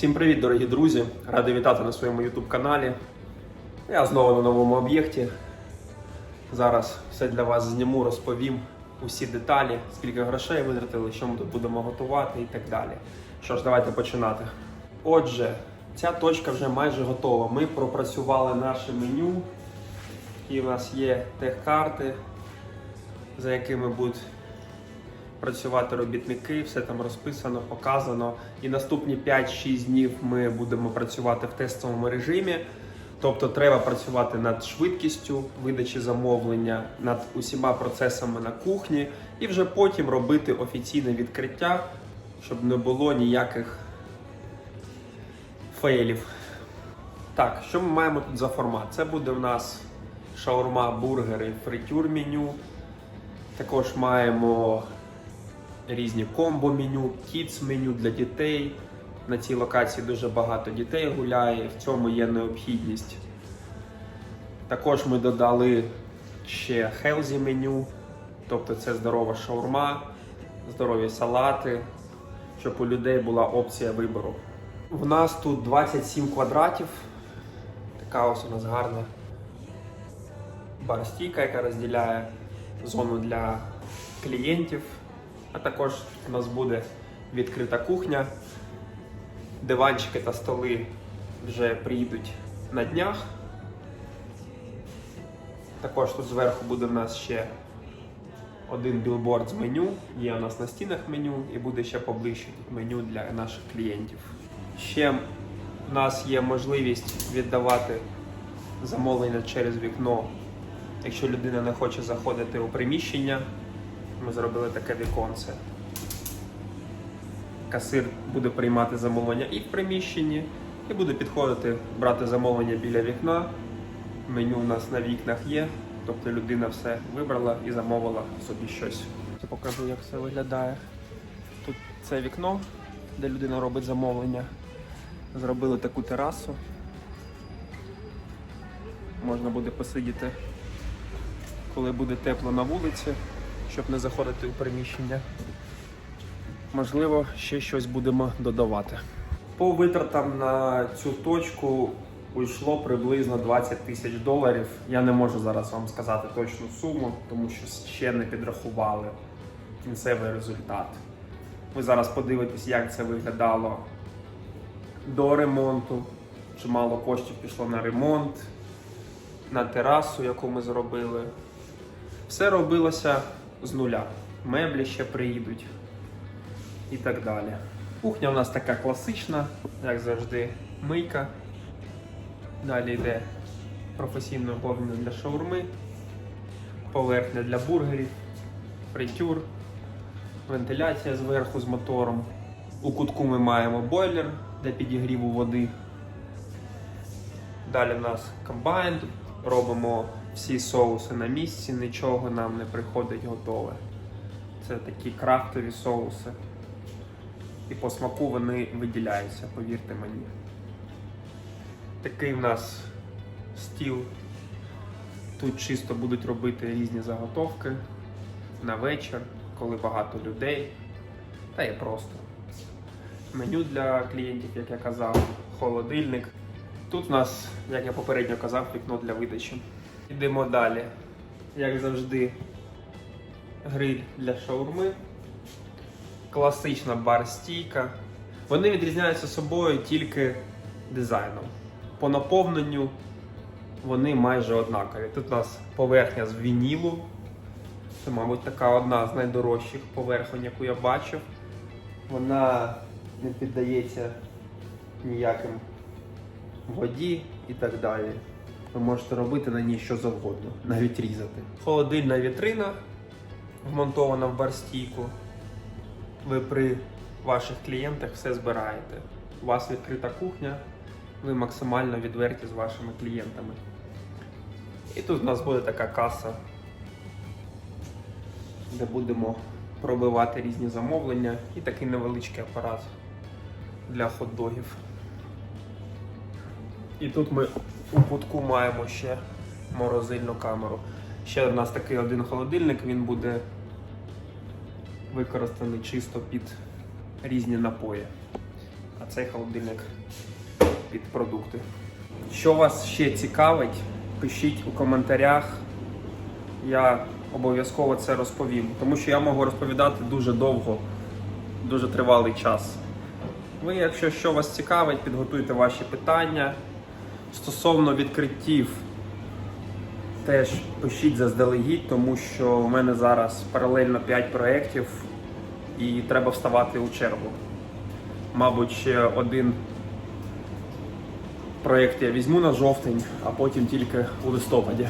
Всім привіт, дорогі друзі! Радий вітати на своєму YouTube каналі. Я знову на новому об'єкті. Зараз все для вас зніму, розповім усі деталі, скільки грошей витратили, що ми тут будемо готувати і так далі. Що ж, давайте починати. Отже, ця точка вже майже готова. Ми пропрацювали наше меню, і в нас є техкарти, за якими будуть працювати робітники, все там розписано, показано. І наступні 5-6 днів ми будемо працювати в тестовому режимі. Тобто треба працювати над швидкістю видачі замовлення, над усіма процесами на кухні, і вже потім робити офіційне відкриття, щоб не було ніяких фейлів. Так, що ми маємо тут за формат? Це буде в нас шаурма, бургери, фритюр меню. Також маємо різні комбо-меню, кітс-меню для дітей. На цій локації дуже багато дітей гуляє, в цьому є необхідність. Також ми додали ще хелзі меню, тобто це здорова шаурма, здорові салати, щоб у людей була опція вибору. У нас тут 27 квадратів. Така ось у нас гарна бар-стійка, яка розділяє зону для клієнтів. А також у нас буде відкрита кухня. Диванчики та столи вже приїдуть на днях. Також тут зверху буде в нас ще один білборд з меню. Є у нас на стінах меню і буде ще поближче меню для наших клієнтів. Ще у нас є можливість віддавати замовлення через вікно, якщо людина не хоче заходити у приміщення. Ми зробили таке віконце. Касир буде приймати замовлення і в приміщенні, і буде підходити, брати замовлення біля вікна. Меню у нас на вікнах є, тобто людина все вибрала і замовила собі щось. Я покажу, як це виглядає. Тут це вікно, де людина робить замовлення. Зробили таку терасу. Можна буде посидіти, коли буде тепло на вулиці, щоб не заходити у приміщення. Можливо, ще щось будемо додавати. По витратам на цю точку уйшло приблизно 20 тисяч доларів. Я не можу зараз вам сказати точну суму, тому що ще не підрахували кінцевий результат. Ви зараз подивитесь, як це виглядало до ремонту. Чимало коштів пішло на ремонт, на терасу, яку ми зробили. Все робилося з нуля. Меблі ще приїдуть і так далі. Кухня у нас така класична, як завжди, мийка. Далі йде професійне обладнання для шаурми, поверхня для бургерів, фритюр, вентиляція зверху з мотором. У кутку ми маємо бойлер для підігріву води. Далі в нас комбайн, робимо всі соуси на місці, нічого нам не приходить готове. Це такі крафтові соуси. І по смаку вони виділяються, повірте мені. Такий в нас стіл. Тут чисто будуть робити різні заготовки на вечір, коли багато людей. Та і просто. Меню для клієнтів, як я казав, холодильник. Тут у нас, як я попередньо казав, вікно для видачі. Йдемо далі. Як завжди, гриль для шаурми класична бар-стійка. Вони відрізняються собою тільки дизайном. По наповненню вони майже однакові. Тут у нас поверхня з вінілу. Це, мабуть, така одна з найдорожчих поверхонь, яку я бачив. Вона не піддається ніяким воді і так далі. Ви можете робити на ній що завгодно, навіть різати. Холодильна вітрина вмонтована в барстійку ви при ваших клієнтах все збираєте. У вас відкрита кухня, ви максимально відверті з вашими клієнтами. І тут у нас буде така каса, де будемо пробивати різні замовлення і такий невеличкий апарат для хот-догів. І тут ми у кутку маємо ще морозильну камеру. Ще у нас такий один холодильник, він буде використаний чисто під різні напої. а цей холодильник під продукти. Що вас ще цікавить, пишіть у коментарях. Я обов'язково це розповім, тому що я можу розповідати дуже довго, дуже тривалий час. Ви, якщо що вас цікавить, підготуйте ваші питання. Стосовно відкриттів, теж пишіть заздалегідь, тому що у мене зараз паралельно 5 проєктів і треба вставати у чергу. Мабуть, ще один проєкт я візьму на жовтень, а потім тільки у листопаді.